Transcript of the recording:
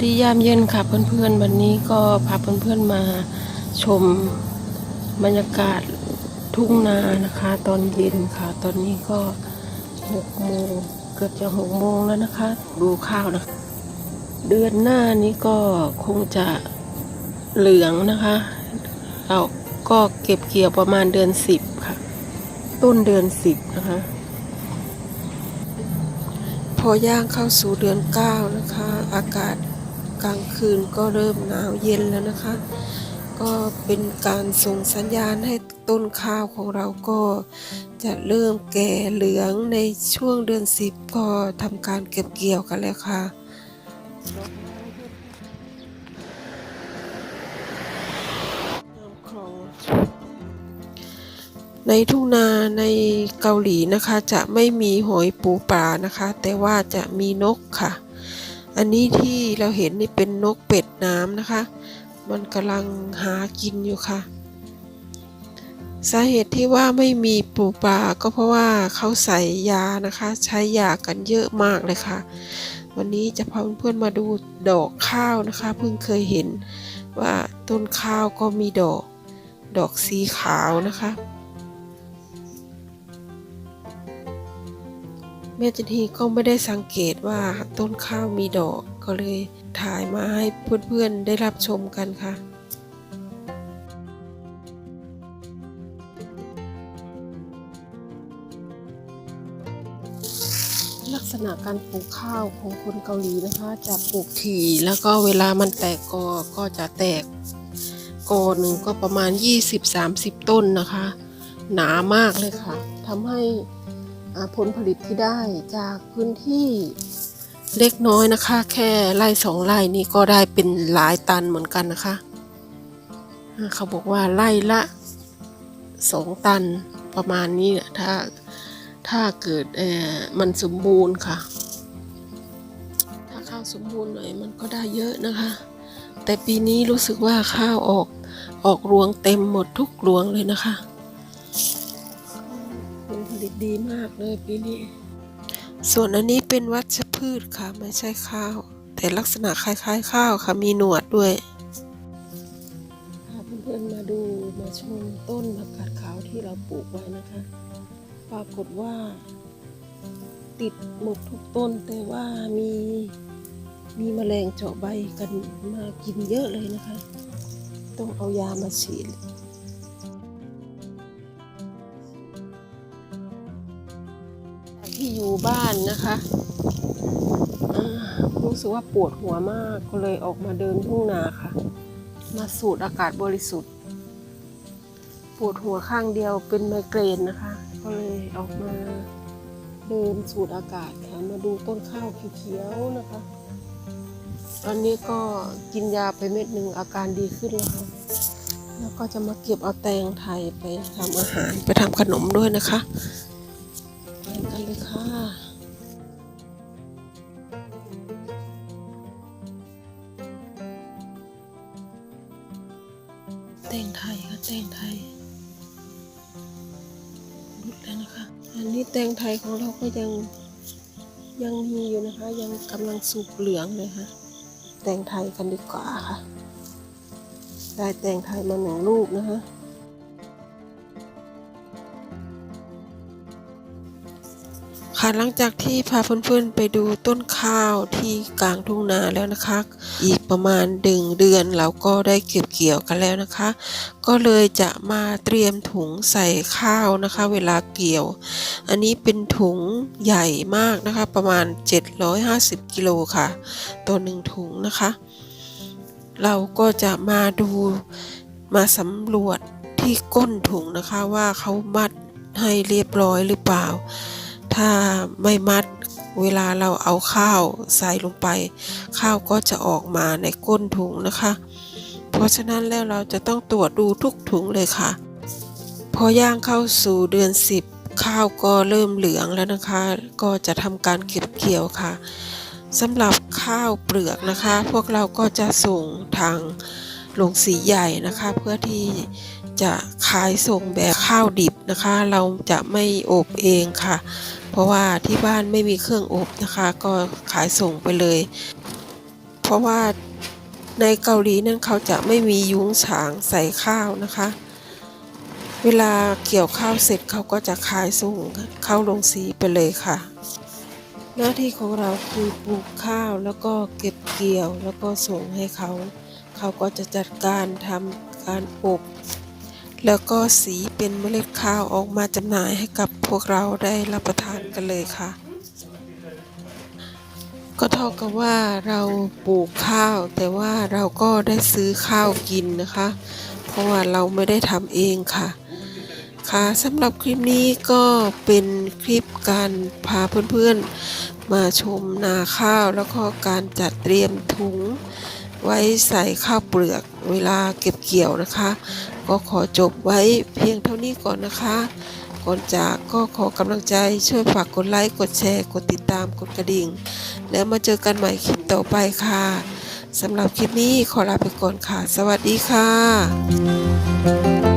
ดียามเย็นค่ะเพื่อนๆ วันนี้ก็พาเพื่อนๆมาชมบรรยากาศทุ่งนานะคะ ตอนเย็นค่ะ ตอนนี้ก็หกโมงเกือบจะหกโมงแล้วนะคะ ดูข้าวนะคะเดือนหน้านี้ก็คงจะเหลืองนะคะเราก็เก็บเกี่ยวประมาณเดือนสิบค่ะ ต้นเดือนสิบนะคะพอย่างเข้าสู่เดือนเก้านะคะ อากาศ กลางคืนก็เริ่มหนาวเย็นแล้วนะคะ ก็เป็นการส่งสัญญาณให้ต้นข้าวของเราก็จะเริ่มแก่เหลืองในช่วงเดือนสิบก็ทำการเก็บเกี่ยวกันแล้วค่ะในทุ่งนาในเกาหลีนะคะจะไม่มีหอยปูปลานะคะ แต่ว่าจะมีนกค่ะ อันนี้ที่เราเห็นนี่เป็นนกเป็ดน้ำนะคะ มันกำลังหากินอยู่ค่ะ สาเหตุที่ว่าไม่มีปูปลาก็เพราะว่าเขาใส่ยานะคะ ใช้ยากันเยอะมากเลยค่ะ วันนี้จะพาเพื่อนๆมาดูดอกข้าวนะคะ เพิ่งเคยเห็นว่าต้นข้าวก็มีดอก ดอกสีขาวนะคะ แม่จันทีก็ไม่ได้สังเกตว่าต้นข้าวมีดอกก็เลยถ่ายมาให้เพื่อนๆได้รับชมกันค่ะลักษณะการปลูกข้าวของคนเกาหลีนะคะ จะปลูกถี่แล้วก็เวลามันแตกกอก็จะแตกกอหนึ่งก็ประมาณ 20-30 ต้นนะคะ หนามากเลยค่ะทำให้ ผลผลิตที่ได้จากพื้นที่เล็กน้อยนะคะ แค่ไร่สองไร่นี่ก็ได้เป็นหลายตันเหมือนกันนะคะ เขาบอกว่าไร่ละสองตันประมาณนี้ถ้าถ้าเกิดมันสมบูรณ์ค่ะ ถ้าข้าวสมบูรณ์หน่อยมันก็ได้เยอะนะคะ แต่ปีนี้รู้สึกว่าข้าวออกออกรวงเต็มหมดทุกรวงเลยนะคะ ดีมากเลยปีนี้ ส่วนอันนี้เป็นวัชพืชค่ะ ไม่ใช่ข้าว แต่ลักษณะคล้าย ๆ ข้าวค่ะ มีหนวดด้วยพาเพื่อนๆมาดูมาชมต้นผักกาดขาวที่เราปลูกไว้นะคะ ปรากฏว่า ติดหมดทุกต้นแต่ว่ามีมีแมลงเจาะใบกันมากินเยอะเลยนะคะ ต้องเอายามาฉีด ที่อยู่บ้านนะคะรู้สึกว่าปวดหัวมากก็เลยออกมาเดินทุ่งนาค่ะ มาสูดอากาศบริสุทธิ์ ปวดหัวข้างเดียวเป็นไมเกรนนะคะ ก็เลยออกมาเดินสูดอากาศค่ะมาดูต้นข้าวเขียวๆนะคะ ตอนนี้ก็กินยาไปเม็ดหนึ่งอาการดีขึ้นแล้วค่ะแล้วก็จะมาเก็บเอาแตงไทยไปทำอาหารไปทำขนมด้วยนะคะ เลยค่ะแต่งไทยค่ะแต่งไทยรุดแล้วนะคะ อันนี้แต่งไทยของเราก็ยังยังมีอยู่นะคะ ยังกำลังสุกเหลืองเลยค่ะแต่งไทยกันดีกว่าค่ะ ได้แต่งไทยมาหนึ่งลูกนะคะ ค่ะหลังจากที่พาเพื่อนๆไปดูต้นข้าวที่กลางทุ่งนาแล้วนะคะ อีกประมาณดึงเดือนเราก็ได้เก็บเกี่ยวกันแล้วนะคะ ก็เลยจะมาเตรียมถุงใส่ข้าวนะคะ เวลาเกี่ยว อันนี้เป็นถุงใหญ่มากนะคะ ประมาณ 750กิโลค่ะตัวหนึ่งถุงนะคะ เราก็จะมาดูมาสำรวจที่ก้นถุงนะคะว่าเขามัดให้เรียบร้อยหรือเปล่า ถ้าไม่มัดเวลาเราเอาข้าวใส่ลงไป ข้าวก็จะออกมาในก้นถุงนะคะ เพราะฉะนั้นแล้วเราจะต้องตรวจดูทุกถุงเลยค่ะ พอย่างเข้าสู่เดือน 10 ข้าวก็เริ่มเหลืองแล้วนะคะ ก็จะทำการเก็บเกี่ยวค่ะสำหรับข้าวเปลือกนะคะ พวกเราก็จะส่งทางโรงสีใหญ่นะคะ เพื่อที่ จะขายส่งแบบข้าวดิบนะคะ เราจะไม่อบเองค่ะ เพราะว่าที่บ้านไม่มีเครื่องอบนะคะ ก็ขายส่งไปเลย เพราะว่าในเกาหลีนั้นเขาจะไม่มียุ้งฉางใส่ข้าวนะคะ เวลาเกี่ยวข้าวเสร็จเขาก็จะขายส่งเข้าลงสีไปเลยค่ะ หน้าที่ของเราคือปลูกข้าวแล้วก็เก็บเกี่ยวแล้วก็ส่งให้เขา เขาก็จะจัดการทำการอบ แล้วก็สีเป็นเมล็ดข้าวออกมาจำหน่ายให้กับพวกเราได้รับประทานกันเลยค่ะ ก็เท่ากับว่าเราปลูกข้าว แต่ว่าเราก็ได้ซื้อข้าวกินนะคะ เพราะว่าเราไม่ได้ทำเองค่ะ ค่ะสำหรับคลิปนี้ก็เป็นคลิปการพาเพื่อนๆ มาชมนาข้าวแล้วก็การจัดเตรียมถุงไว้ใส่ข้าวเปลือกเวลาเก็บเกี่ยวนะคะ ก็ขอจบไว้เพียงเท่านี้ก่อนนะคะ ก่อนจากก็ขอกำลังใจช่วยฝากกดไลค์ กดแชร์ กดติดตาม กดกระดิ่ง แล้วมาเจอกันใหม่คลิปต่อไปค่ะสำหรับคลิปนี้ขอลาไปก่อนค่ะ สวัสดีค่ะ